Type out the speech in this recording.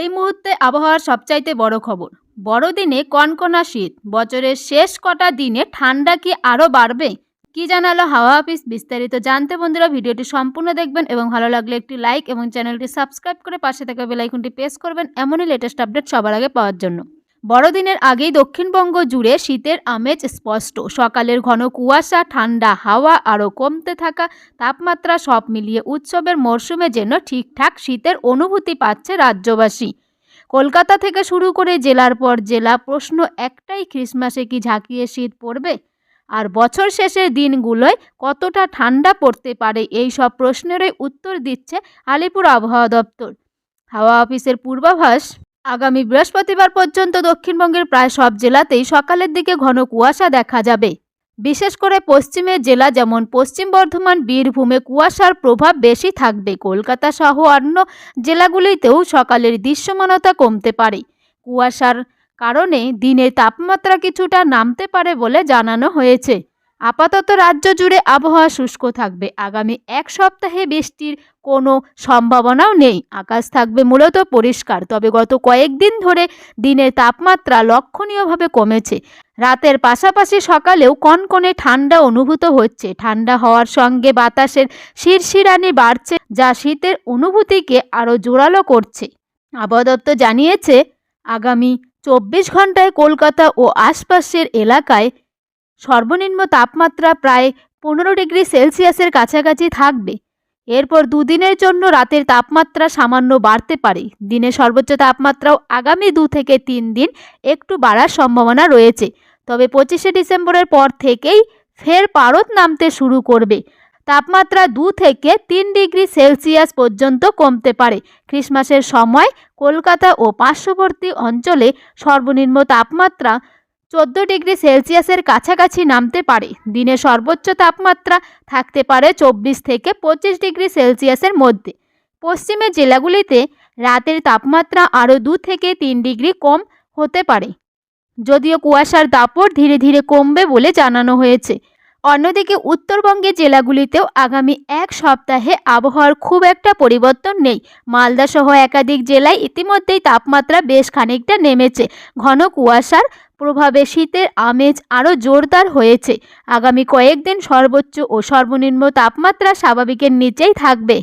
এই মুহূর্তে আবহাওয়ার সবচাইতে বড় খবর। বড়দিনে কনকনা শীত, বছরের শেষ কটা দিনে ঠান্ডা কি আরও বাড়বে? কি জানালো হাওয়া অফিস বিস্তারিত জানতে বন্ধুরা ভিডিওটি সম্পূর্ণ দেখবেন এবং ভালো লাগলে একটি লাইক এবং চ্যানেলটি সাবস্ক্রাইব করে পাশে থাকা বেলাইকনটি প্রেস করবেন এমনই লেটেস্ট আপডেট সবার আগে পাওয়ার জন্য। বড়দিনের আগেই দক্ষিণবঙ্গ জুড়ে শীতের আমেজ স্পষ্ট। সকালের ঘন কুয়াশা, ঠান্ডা হাওয়া আরও কমতে থাকা তাপমাত্রা সব মিলিয়ে উৎসবের মরশুমে যেন ঠিকঠাক শীতের অনুভূতি পাচ্ছে রাজ্যবাসী। কলকাতা থেকে শুরু করে জেলার পর জেলা প্রশ্ন একটাই ক্রিসমাসে কি ঝাঁকিয়ে শীত পড়বে? আর বছর শেষের দিনগুলোয় কতটা ঠান্ডা পড়তে পারে? এই সব প্রশ্নেরই উত্তর দিচ্ছে আলিপুর আবহাওয়া দপ্তর। হাওয়া অফিসের পূর্বাভাস? আগামী বৃহস্পতিবার পর্যন্ত দক্ষিণবঙ্গের প্রায় সব জেলাতেই সকালের দিকে ঘন কুয়াশা দেখা যাবে। বিশেষ করে পশ্চিমের জেলা যেমন পশ্চিম বর্ধমান, বীরভূমে কুয়াশার প্রভাব বেশি থাকবে। কলকাতা সহ অন্য জেলাগুলিতেও সকালের দৃশ্যমানতা কমতে পারে। কুয়াশার কারণে দিনের তাপমাত্রা কিছুটা নামতে পারে বলে জানানো হয়েছে। আপাতত রাজ্য জুড়ে আবহাওয়া শুষ্ক থাকবে। আগামী এক সপ্তাহে বৃষ্টির কোনো সম্ভাবনাও নেই। আকাশ থাকবে মূলত পরিষ্কার, তবে গত কয়েকদিন ধরে দিনের তাপমাত্রা লক্ষণীয়ভাবে কমেছে। রাতের পাশাপাশি সকালেও কনকনে ঠান্ডা অনুভূত হচ্ছে। ঠান্ডা হওয়ার সঙ্গে বাতাসের শিরশিরানি বাড়ছে, যা শীতের অনুভূতিকে আরও জোরালো করছে। আবহাওয়া জানিয়েছে, আগামী চব্বিশ ঘন্টায় কলকাতা ও আশপাশের এলাকায় সর্বনিম্ন তাপমাত্রা প্রায় পনেরো ডিগ্রি সেলসিয়াসের কাছাকাছি থাকবে। এরপর দুদিনের জন্য রাতের তাপমাত্রা সামান্য বাড়তে পারে। দিনে সর্বোচ্চ তাপমাত্রাও আগামী দু থেকে তিন দিন একটু বাড়ার সম্ভাবনা রয়েছে। তবে পঁচিশে ডিসেম্বরের পর থেকেই ফের পারদ নামতে শুরু করবে। তাপমাত্রা দু থেকে তিন ডিগ্রি সেলসিয়াস পর্যন্ত কমতে পারে। ক্রিসমাসের সময় কলকাতা ও পার্শ্ববর্তী অঞ্চলে সর্বনিম্ন তাপমাত্রা চোদ্দ ডিগ্রি সেলসিয়াসের কাছাকাছি নামতে পারে। দিনে সর্বোচ্চ তাপমাত্রা থাকতে পারে চব্বিশ থেকে পঁচিশ ডিগ্রি সেলসিয়াসের মধ্যে। পশ্চিমের জেলাগুলিতে রাতের তাপমাত্রা আরও দু থেকে তিন ডিগ্রি কম হতে পারে। যদিও কুয়াশার দাপট ধীরে ধীরে কমবে বলে জানানো হয়েছে। অন্যদিকে উত্তরবঙ্গের জেলাগুলিতেও আগামী এক সপ্তাহে আবহাওয়ার খুব একটা পরিবর্তন নেই। মালদা সহ একাধিক জেলায় ইতিমধ্যেই তাপমাত্রা বেশ খানিকটা নেমেছে। ঘন কুয়াশার প্রভাবে শীতের আমেজ আরও জোরদার হয়েছে। আগামী কয়েকদিন সর্বোচ্চ ও সর্বনিম্ন তাপমাত্রা স্বাভাবিকের নিচেই থাকবে।